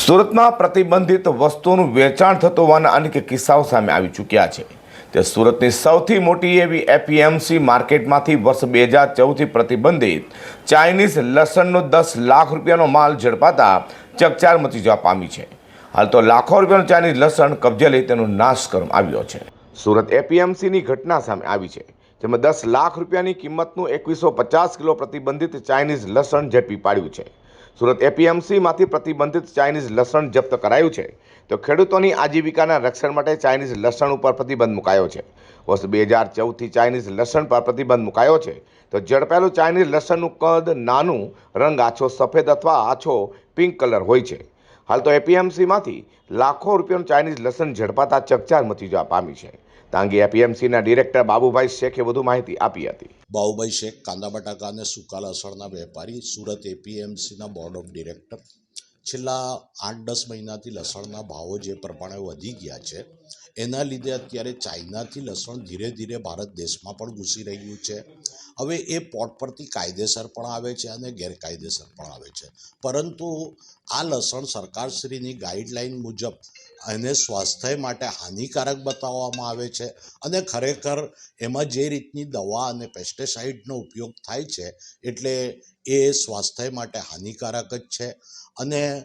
સુરતમાં પ્રતિબંધિત વસ્તુઓનું વેચાણ થતું હોવાના અનેક કિસ્સાઓ સામે આવી ચૂક્યા છે. તે સુરતની સૌથી મોટી એવી એપીએમસી માર્કેટમાંથી વર્ષ બે હજાર ચૌદથી પ્રતિબંધિત ચાઇનીઝ લસણનો દસ લાખ રૂપિયાનો માલ ઝડપાતા ચકચાર મચી જવા પામી છે. હાલ તો લાખો રૂપિયાનું ચાઇનીઝ લસણ કબજે લઈ તેનો નાશ કરવામાં આવ્યો છે. સુરત એપીએમસીની ઘટના સામે આવી છે, જેમાં દસ લાખ રૂપિયાની કિંમતનું એકવીસો પચાસ કિલો પ્રતિબંધિત ચાઇનીઝ લસણ ઝડપી પાડ્યું છે. સુરત એપીએમસીમાંથી પ્રતિબંધિત ચાઇનીઝ લસણ જપ્ત કરાયું છે. તો ખેડૂતોની આજીવિકાના રક્ષણ માટે ચાઇનીઝ લસણ ઉપર પ્રતિબંધ મુકાયો છે. વર્ષ બે હજાર ચૌદથી ચાઇનીઝ લસણ પર પ્રતિબંધ મુકાયો છે. તો ઝડપાયેલું ચાઇનીઝ લસણનું કદ નાનું, રંગ આછો સફેદ અથવા આછો પિંક કલર હોય છે. હાલ તો એપીએમસીમાંથી લાખો રૂપિયાનું ચાઇનીઝ લસણ ઝડપાતા ચકચાર મચી જવા પામી છે. તાંગી એપીએમસીના ડિરેક્ટર બાબુભાઈ શેખે વધુ માહિતી આપી હતી. બાહુભાઈ શેખ કાંદા બટાકા અને સૂકા લસણના વેપારી સુરત એપીએમસીના બોર્ડ ઓફ ડિરેક્ટર છેલ્લા આઠ દસ મહિનાથી લસણના ભાવો જે પ્રમાણે વધી ગયા છે, એના લીધે અત્યારે ચાઇનાથી લસણ ધીરે ધીરે ભારત દેશમાં પણ ઘૂસી રહ્યું છે. હવે એ પોટ પરથી કાયદેસર પણ આવે છે અને ગેરકાયદેસર પણ આવે છે. પરંતુ આ લસણ સરકારશ્રીની ગાઈડલાઈન મુજબ એને સ્વાસ્થ્ય માટે હાનિકારક બતાવવામાં આવે છે અને ખરેખર એમાં જે રીતની દવા અને પેસ્ટિસાઇડનો ઉપયોગ થાય છે, એટલે એ સ્વાસ્થ્ય માટે હાનિકારક જ છે. અને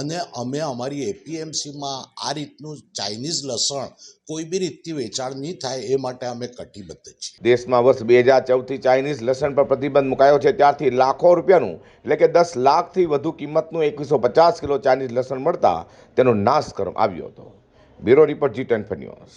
અને અમે અમારી એપીએમસીમાં આ રીતનું ચાઇનીઝ લસણ કોઈ બી રીતથી વેચાણ નહીં થાય એ માટે અમે કટિબદ્ધ છીએ. દેશમાં વર્ષ બે હજાર ચૌદથી ચાઇનીઝ લસણ પર પ્રતિબંધ મુકાયો છે. ત્યારથી લાખો રૂપિયાનું, એટલે કે દસ લાખથી વધુ કિંમતનું એકવીસો પચાસ કિલો ચાઇનીઝ લસણ મળતા તેનો નાશ કરવામાં આવ્યો હતો. Bureau report G ten news.